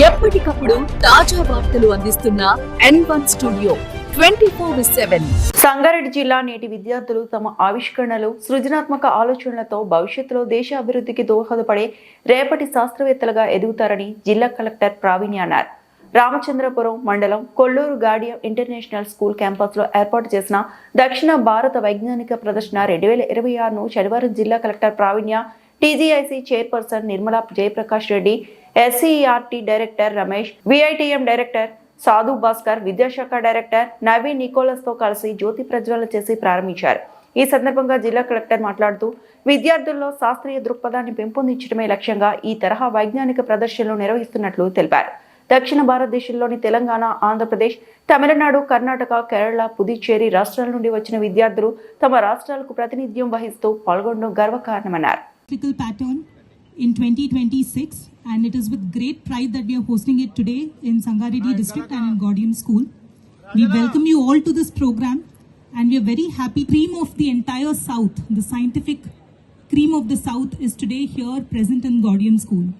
ఎప్పటికప్పుడు తాజా వార్తలు అందిస్తున్న N one studio twenty four seven Sangareddy జిల్లా నేటి విద్యార్థులు తమ ఆవిష్కరణలు సృజనాత్మక ఆలోచనలతో భవిష్యత్తులో దేశ అభివృద్ధికి దోహదపడే రేపటి శాస్త్రవేత్తలుగా ఎదుగుతారని జిల్లా కలెక్టర్ ప్రావీణ్య అన్నారు. రామచంద్రపురం మండలం కొల్లూరు గాడియం ఇంటర్నేషనల్ స్కూల్ క్యాంపస్లో ఏర్పాటు చేసిన దక్షిణ భారత వైజ్ఞానిక ప్రదర్శన రెండు వేల ఇరవై ఆరును శనివారం జిల్లా collector Pravinya TGIC chairperson Nirmala Jayaprakash Reddy SCRT director Ramesh VITM director Sadhu Bhaskar విద్యాశాఖ డైరెక్టర్ నవీన్ నికోలస్తో కలిసి జ్యోతి ప్రజ్వలన చేసి ప్రారంభించారు. ఈ సందర్భంగా జిల్లా కలెక్టర్ మాట్లాడుతూ విద్యార్థుల్లో శాస్త్రీయ దృక్పథాన్ని పెంపొందించడమే లక్ష్యంగా ఈ తరహా వైజ్ఞానిక ప్రదర్శనలు నిర్వహిస్తున్నట్లు తెలిపారు. దక్షిణ భారతదేశంలోని తెలంగాణ ఆంధ్రప్రదేశ్ తమిళనాడు కర్ణాటక కేరళ పుదుచ్చేరి రాష్ట్రాల నుండి వచ్చిన విద్యార్థులు తమ రాష్ట్రాలకు ప్రాతినిధ్యం వహిస్తూ పాల్గొనడం గర్వకారణమన్నారు. In 2026 and it is with great pride that we are hosting it today in Sangareddy district and in Gaudium school. We welcome you all to this program and we are very happy. Cream of the entire south, the scientific cream of the south is today here present in Gaudium school.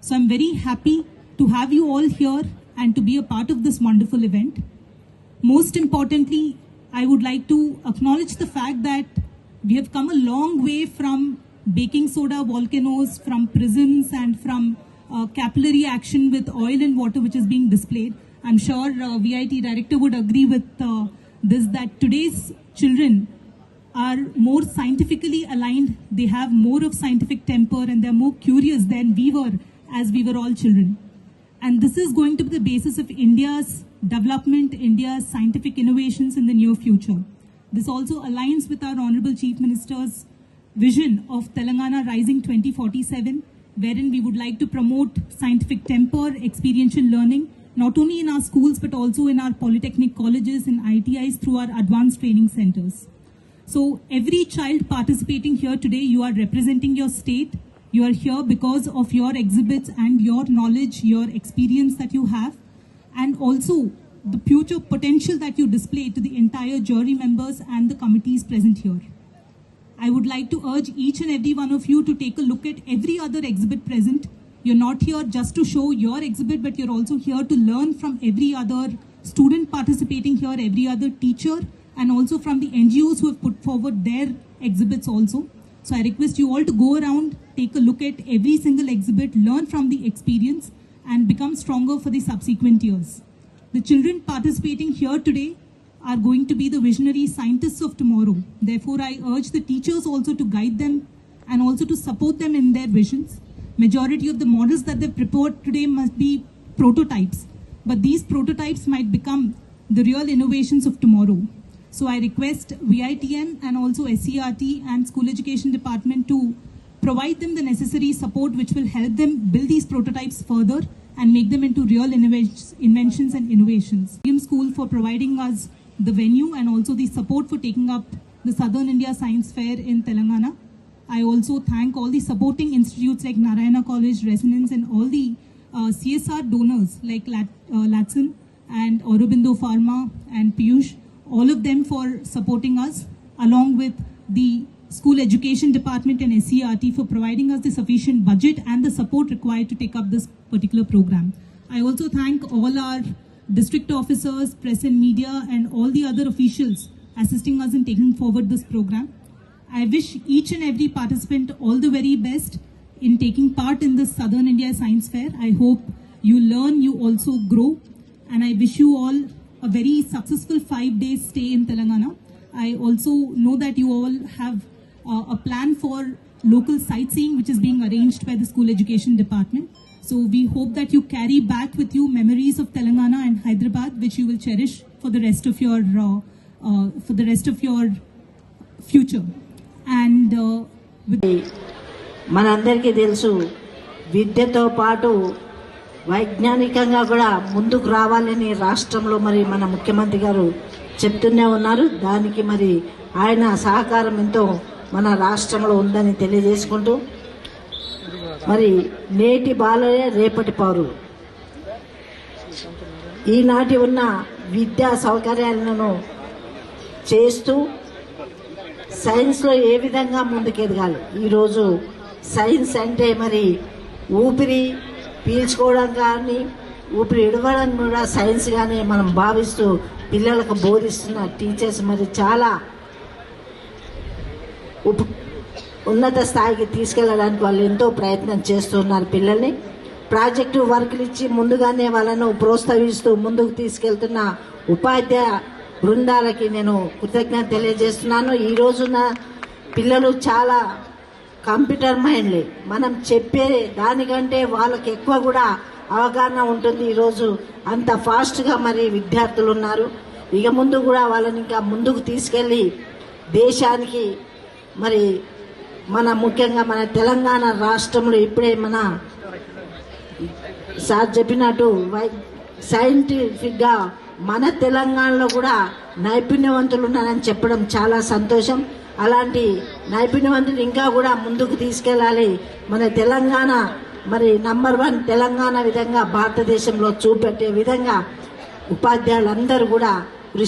So I'm very happy to have you all here and to be a part of this wonderful event. Most importantly, I would like to acknowledge the fact that we have come a long way from baking soda volcanoes, from prisms, and from uh, capillary action with oil and water, which is being displayed. I'm sure uh, VIT director would agree with uh, this that today's children are more scientifically aligned. They have more of scientific temper and they're more curious than we were as we were all children. And this is going to be the basis of India's development, India's scientific innovations in the near future. This also aligns with our Honorable Chief Minister's vision of Telangana Rising 2047, wherein we would like to promote scientific temper, experiential learning, not only in our schools but also in our polytechnic colleges and ITIs through our advanced training centers. So every child participating here today, you are representing your state. You are here because of your exhibits and your knowledge, your experience that you have, and also the future potential that you display to the entire jury members and the committees present here. I would like to urge each and every one of you to take a look at every other exhibit present. You're not here just to show your exhibit, but you're also here to learn from every other student participating here, every other teacher, and also from the NGOs who have put forward their exhibits also. So I request you all to go around, take a look at every single exhibit, learn from the experience, and become stronger for the subsequent years. The children participating here today are going to be the visionary scientists of tomorrow. Therefore, I urge the teachers also to guide them and also to support them in their visions. Majority of the models that they've prepared today must be prototypes, but these prototypes might become the real innovations of tomorrow. So I request VITN and also SCRT and School Education Department to provide them the necessary support which will help them build these prototypes further and make them into real inventions and innovations. School for providing us the venue and also the support for taking up the Southern India Science Fair in Telangana. I also thank all the supporting institutes like Narayana College, Resonance, and all the uh, CSR donors like Lat- uh, Latson and Aurobindo Pharma and Piyush, all of them for supporting us, along with the School Education Department and SCRT for providing us the sufficient budget and the support required to take up this particular program. I also thank all our district officers, press and media, and all the other officials assisting us in taking forward this program. I wish each and every participant all the very best in taking part in this Southern India Science Fair. I hope you learn, you also grow, and I wish you all a very successful five days stay in Telangana. I also know that you all have uh, a plan for local sightseeing which is being arranged by the school education department. So we hope that you carry back with you memories of Telangana and Hyderabad which you will cherish for the rest of your uh, uh, for the rest of your future. And uh, with మనందరికీ తెలుసు విద్యతో పాటు వైజ్ఞానికంగా కూడా ముందుకు రావాలని రాష్ట్రంలో మరి మన ముఖ్యమంత్రి గారు చెప్తూనే ఉన్నారు దానికి మరి ఆయన సహకారం ఎంతో మన రాష్ట్రంలో ఉందని తెలియజేసుకుంటూ మరి నేటి బాలలే రేపటి పౌరులు ఈనాటి ఉన్న విద్యా సౌకర్యాలను చేస్తూ సైన్స్లో ఏ విధంగా ముందుకెదగాలి? ఈరోజు సైన్స్ అంటే మరి ఊపిరి పీల్చుకోవడం కానీ ఊపిరి ఇడవడం కూడా సైన్స్ కానీ మనం భావిస్తూ పిల్లలకు బోధిస్తున్న టీచర్స్ మరి చాలా ఉప్ ఉన్నత స్థాయికి తీసుకెళ్ళడానికి వాళ్ళు ఎంతో ప్రయత్నం చేస్తున్నారు పిల్లల్ని. ప్రాజెక్టు వర్కులు ఇచ్చి ముందుగానే వాళ్ళను ప్రోత్సహిస్తూ ముందుకు తీసుకెళ్తున్న ఉపాధ్యాయ బృందాలకి నేను కృతజ్ఞత తెలియజేస్తున్నాను. ఈ రోజున పిల్లలు చాలా కంప్యూటర్ మైండ్లే. మనం చెప్పే దానికంటే వాళ్ళకి ఎక్కువ కూడా అవగాహన ఉంటుంది ఈరోజు అంత ఫాస్ట్గా మరి విద్యార్థులు ఉన్నారు. ఇక ముందు కూడా వాళ్ళని ఇంకా ముందుకు తీసుకెళ్ళి దేశానికి మరి మన ముఖ్యంగా మన తెలంగాణ రాష్ట్రంలో ఇప్పుడే మన సార్ చెప్పినట్టు వై సైంటిఫిక్గా మన తెలంగాణలో కూడా నైపుణ్యవంతులు ఉన్నారని చెప్పడం చాలా సంతోషం. అలాంటి నైపుణ్యవంతులు ఇంకా కూడా ముందుకు తీసుకెళ్ళాలి. మన తెలంగాణ మరి నంబర్ వన్ తెలంగాణ విధంగా భారతదేశంలో చూపెట్టే విధంగా ఉపాధ్యాయులందరూ కూడా